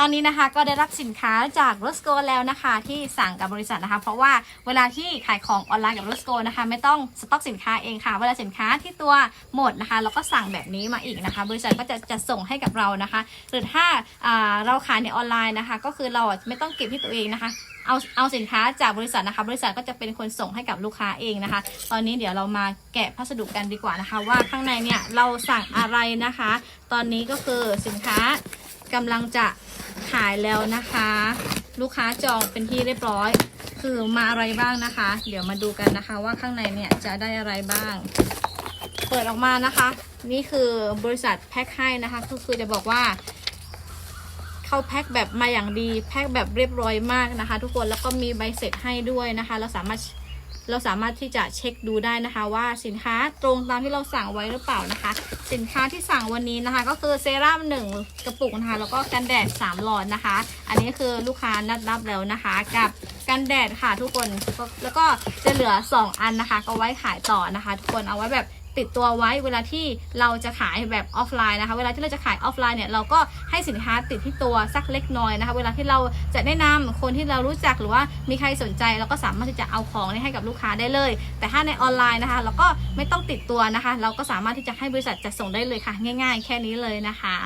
ตอนนี้นะคะก็ได้รับสินค้าจากรสโกแล้วนะคะ ที่สั่งกับบริษัทนะคะ เพราะว่าเวลาที่ขายของออนไลน์กับรสโกนะคะ ไม่ต้องสต็อกสินค้าเองค่ะ เวลาสินค้าที่ตัวหมดนะคะ เราก็สั่งแบบนี้มาอีกนะคะ บริษัทก็จะจะส่งให้กับเรานะคะ หรือถ้าเราขายในออนไลน์นะคะ ก็คือเราไม่ต้องเก็บที่ตัวเองนะคะเอาเอาสินค้าจากบริษัทนะคะ บริษัทก็จะเป็นคนส่งให้กับลูกค้าเองนะคะ ตอนนี้เดี๋ยวเรามาแกะพัสดุกันดีกว่านะคะ ว่าข้างในเนี่ยเราสั่งอะไรนะคะ ตอนนี้ก็คือสินค้า กำลังจะขายแล้วนะคะ ลูกค้าจองเป็นที่เรียบร้อย คือมาอะไรบ้างนะคะ เดี๋ยวมาดูกันนะคะ ว่าข้างในเนี่ยจะได้อะไรบ้าง เปิดออกมานะคะ นี่คือบริษัทแพ็คให้นะคะก็คือจะบอกว่าเขาแพ็คแบบมาอย่างดีแพ็คแบบเรียบร้อยมากนะคะ ทุกคนแล้วก็มีใบเสร็จให้ด้วยนะคะ เราสามารถ เราสามารถที่จะเช็คดูได้นะคะ ว่าสินค้าตรงตามที่เราสั่งไว้หรือเปล่านะคะ สินค้าที่สั่งวันนี้นะคะ ก็คือเซรั่มหนึ่งกระปุกนะคะ แล้วก็กันแดด3หลอดนะคะ อันนี้คือลูกค้านัดรับแล้วนะคะ กับกันแดดค่ะทุกคนแล้วก็จะเหลือ 2 อันนะคะ ก็ไว้ขายต่อนะคะ ทุกคนเอาไว้แบบ ติดตัวไว้เวลาที่เราจะขายแบบออฟไลน์นะคะ เวลาที่เราจะขายออฟไลน์เนี่ยเราก็ให้สินค้าติดที่ตัวสักเล็กน้อยนะคะ เวลาที่เราจะแนะนำคนที่เรารู้จักหรือว่ามีใครสนใจเราก็สามารถที่จะเอาของนี้ให้กับลูกค้าได้เลย แต่ถ้าในออนไลน์นะคะ เราก็ไม่ต้องติดตัวนะคะ เราก็สามารถที่จะให้บริษัทจัดส่งได้เลยค่ะ ง่าย ๆ แค่นี้เลยนะคะ